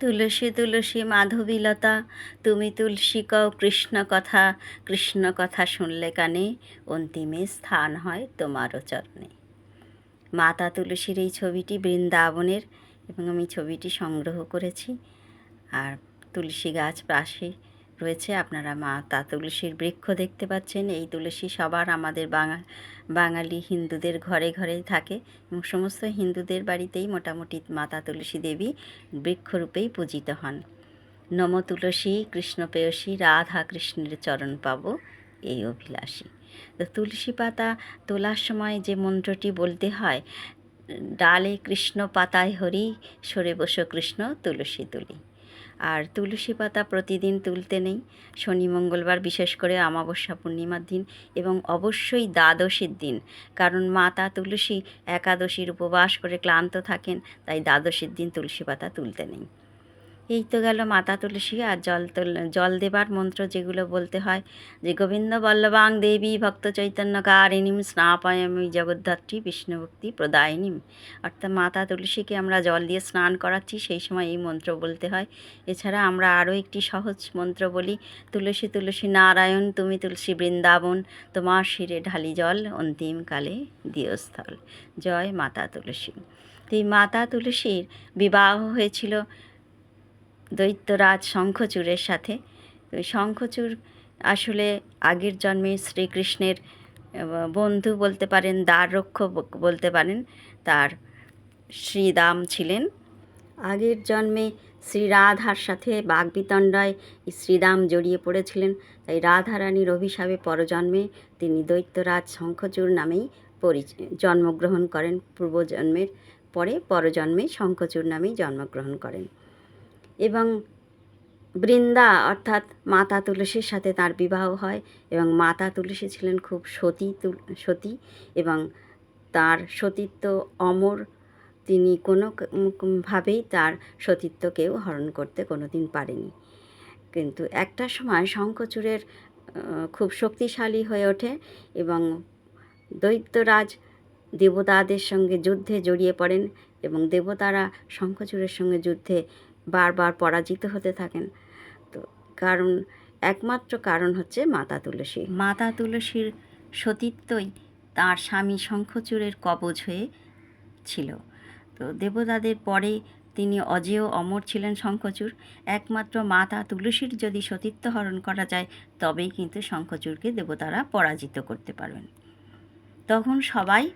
তুলসী তুলসী মাধবীলতা, তুমি তুলসী কও কৃষ্ণ কথা কৃষ্ণ কথা শুনলে কানে অন্তিমে স্থান হয় তোমারও চরণে। মাতা তুলসীর এই ছবিটি বৃন্দাবনের এবং আমি ছবিটি সংগ্রহ করেছি। আর তুলসী গাছ পাশে রয়েছে, আপনারা মাতা তুলসীর বৃক্ষ দেখতে পাচ্ছেন। এই তুলসী সবার আমাদের বাঙা, বাঙালি হিন্দুদের ঘরে ঘরেই থাকে এবং সমস্ত হিন্দুদের বাড়িতেই মোটামুটি মাতা তুলসী দেবী বৃক্ষরূপেই পূজিত হন। নম তুলসী কৃষ্ণপেয়সী রাধা কৃষ্ণের চরণ পাব এই অভিলাষী। তো তুলসী পাতা তোলার সময় যে মন্ত্রটি বলতে হয়, ডালে কৃষ্ণ পাতায় হরি, সরে বসো কৃষ্ণ তুলসী তুলি। আর তুলসী পাতা প্রতিদিন তুলতে নেই। শনি মঙ্গলবার বিশেষ করে অমাবস্যা পূর্ণিমার দিন এবং অবশ্যই দ্বাদশীর দিন। কারণ মাতা তুলসী একাদশীর উপবাস করে ক্লান্ত থাকেন, তাই দ্বাদশীর দিন তুলসী পাতা তুলতে নেই। এই তো গেল মাতা তুলসী আর জল তুল, জল দেবার মন্ত্র যেগুলো বলতে হয়। যে গোবিন্দ বল্লভাং দেবী ভক্ত চৈতন্য কারিণীম স্নাপায়ামি জগদ্ধাত্রী বিষ্ণুভক্তি প্রদায়িনীম। অর্থাৎ মাতা তুলসীকে আমরা জল দিয়ে স্নান করাচ্ছি, সেই সময় এই মন্ত্র বলতে হয়। এছাড়া আমরা আরও একটি সহজ মন্ত্র বলি, তুলসী তুলসী নারায়ণ, তুমি তুলসী বৃন্দাবন, তোমার শিরে ঢালি জল অন্তিমকালে দিয়স্থল জয় মাতা তুলসী। তো এই মাতা তুলসীর বিবাহ হয়েছিল দৈত্যরাজ শঙ্খচূড়ের সাথে। তো শঙ্খচূড় আসলে আগের জন্মে শ্রীকৃষ্ণের বন্ধু বলতে পারেন দ্বার রক্ষক বলতে পারেন, তার শ্রীদাম ছিলেন। আগের জন্মে শ্রী রাধার সাথে বাগবিতণ্ডায় শ্রীরাম জড়িয়ে পড়েছিলেন। তাই রাধারানীর অভিশাপে পরজন্মে তিনি দৈত্যরাজ শঙ্খচূড় নামেই পরিচ- জন্মগ্রহণ করেন। পূর্বজন্মের পরে পরজন্মে শঙ্খচূড় নামেই জন্মগ্রহণ করেন। এবং বৃন্দা অর্থাৎ মাতা তুলসীর সাথে তার বিবাহ হয় এবং মাতা তুলসী ছিলেন খুব সতী সতী এবং তার সতীত্ব অমর। তিনি কোনো ভাবেই তার সতীত্বকেও হরণ করতে কোনো দিন পারেনি। কিন্তু একটা সময় শঙ্খচূড়ের খুব শক্তিশালী হয়ে ওঠে এবং দৈত্যরাজ দেবতাদের সঙ্গে যুদ্ধে জড়িয়ে পড়েন এবং দেবতারা শঙ্খচূড়ের সঙ্গে যুদ্ধে বারবার পরাজিত হতে থাকেন। তো কারণ, একমাত্র কারণ হচ্ছে মাতা তুলসী। মাতা তুলসীর সতীত্বই তার স্বামী শঙ্খচূড়ের কবজ হয়ে ছিল। তো দেবতাদের পরে তিনি অজেয় অমর ছিলেন শঙ্খচূড়। একমাত্র মাতা তুলসীর যদি সতীত্ব হরণ করা যায়, তবেই কিন্তু শঙ্খচূড়কে দেবতারা পরাজিত করতে পারবেন। তখন সবাই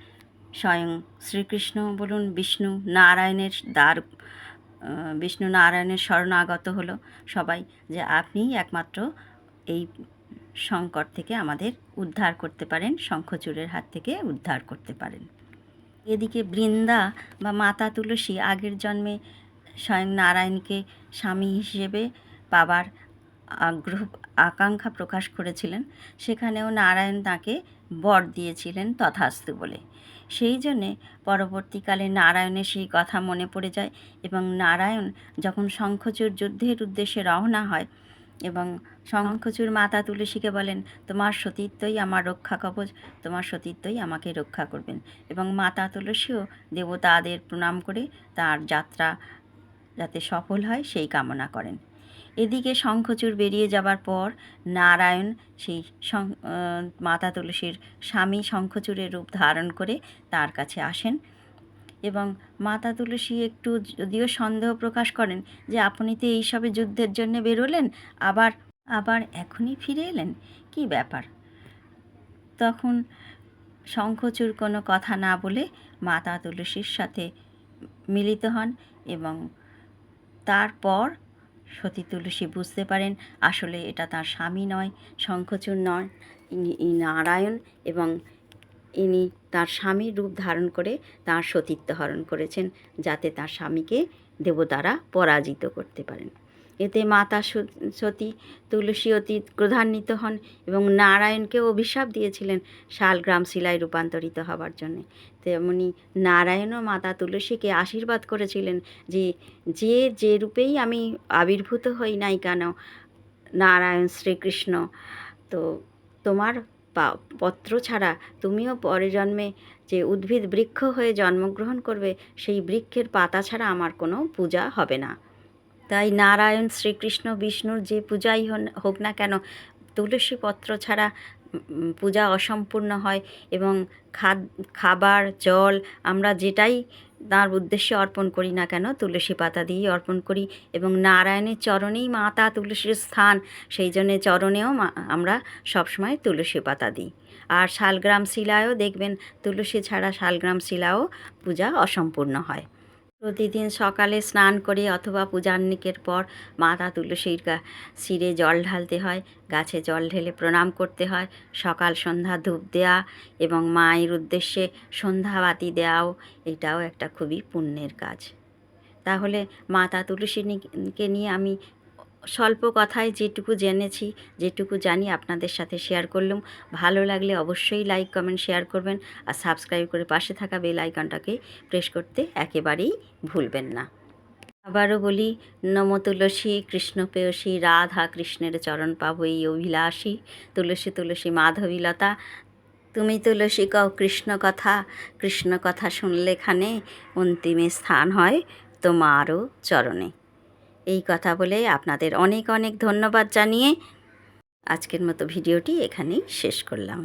স্বয়ং শ্রীকৃষ্ণ বলুন, বিষ্ণু, নারায়ণের দ্বার বিষ্ণু নারায়ণের শরণাগত হলো সবাই যে আপনি একমাত্র এই সংকট থেকে আমাদের উদ্ধার করতে পারেন, শঙ্খচূড়ের হাত থেকে উদ্ধার করতে পারেন। এদিকে বৃন্দা বা মাতা তুলসী আগের জন্মে স্বয়ং নারায়ণকে স্বামী হিসেবে পাবার আগ্রহ, আকাঙ্ক্ষা প্রকাশ করেছিলেন। সেখানেও নারায়ণ তাকে বর দিয়েছিলেন তথাস্তু বলে। সেই জন্যে পরবর্তীকালে নারায়ণের সেই কথা মনে পড়ে যায় এবং নারায়ণ যখন শঙ্খচূড় যুদ্ধের উদ্দেশ্যে রওনা হয় এবং শঙ্খচূড় মাতা তুলসীকে বলেন, তোমার সতীত্বই আমার রক্ষা কবচ, তোমার সতীত্বই আমাকে রক্ষা করবেন। এবং মাতা তুলসীও দেবতাদের প্রণাম করে তার যাত্রা যাতে সফল হয় সেই কামনা করেন। এদিকে শঙ্খচূড় বেরিয়ে যাবার পর নারায়ণ সেই মাতা তুলসীর স্বামী শঙ্খচূড়ের রূপ ধারণ করে তার কাছে আসেন এবং মাতা তুলসী একটু যদিও সন্দেহ প্রকাশ করেন যে আপনি তো এইসবে যুদ্ধের জন্য বেরোলেন, আবার আবার এখনই ফিরে এলেন? কি ব্যাপার? তখন শঙ্খচূড় কোনো কথা না বলে মাতা তুলসীর সাথে মিলিত হন এবং তারপর সতী তুলসী বুঝতে পারেন, আসলে এটা তার স্বামী নয় শঙ্খচূর্ণ নয় ইনি নারায়ণ এবং ইনি তার স্বামীর রূপ ধারণ করে তার সতীত্ব হরণ করেছেন, যাতে তার স্বামীকে দেবতারা পরাজিত করতে পারেন। এতে মাতা সত- তুলসী অতি ক্রোধান্বিত হন এবং নারায়ণকে অভিশাপ দিয়েছিলেন শালগ্রাম শিলায় রূপান্তরিত হবার জন্যে। তেমনি নারায়ণও মাতা তুলসীকে আশীর্বাদ করেছিলেন যে যে যে রূপেই আমি আবির্ভূত হই নাই কেন, নারায়ণ শ্রীকৃষ্ণ, তো তোমার পত্র ছাড়া তুমিও পরে জন্মে যে উদ্ভিদ বৃক্ষ হয়ে জন্মগ্রহণ করবে, সেই বৃক্ষের পাতা ছাড়া আমার কোনো পূজা হবে না। তাই নারায়ণ, শ্রীকৃষ্ণ, বিষ্ণুর যে পূজাই হোক না কেন তুলসী পত্র ছাড়া পূজা অসম্পূর্ণ হয় এবং খাবার, জল, আমরা যেটাই তার উদ্দেশ্যে অর্পণ করি না কেন, তুলসী পাতা দিয়েই অর্পণ করি এবং নারায়ণের চরণেই মাতা তুলসীর স্থান, সেই জন্যে চরণেও আমরা সবসময় তুলসী পাতা দিই। আর শালগ্রাম শিলায়ও দেখবেন, তুলসী ছাড়া শালগ্রাম শিলাও পূজা অসম্পূর্ণ হয়। প্রতিদিন সকালে স্নান করে অথবা পূজান্নিকের পর মাতা তুলসীর গা শিরে জল ঢালতে হয়, গাছে জল ঢেলে প্রণাম করতে হয়, সকাল সন্ধ্যা ধূপ দেয়া এবং মায়ের উদ্দেশ্যে সন্ধ্যাবাতি দেওয়াও এটাও একটা খুবই পুণ্যের কাজ। তাহলে মাতা তুলসীকে নিয়ে আমি স্বল্প কথায় যেটুকু জেনেছি, যেটুকু জানি আপনাদের সাথে শেয়ার করলাম। ভালো লাগলে অবশ্যই লাইক কমেন্ট শেয়ার করবেন আর সাবস্ক্রাইব করে পাশে থাকা বেল আইকনটাকে প্রেস করতে একেবারেই ভুলবেন না। আবারও বলি, নম তুলসী, কৃষ্ণ পেয়সী রাধা কৃষ্ণের চরণ পাবো এই অভিলাষী। তুলসী তুলসী মাধবীলতা তুমি তুলসী কও কৃষ্ণ কথা কৃষ্ণ কথা শুনলে খানে অন্তিমে স্থান হয় তোমারও চরণে। এই কথা বলে আপনাদের অনেক অনেক ধন্যবাদ জানিয়ে আজকের মতো ভিডিওটি এখানেই শেষ করলাম।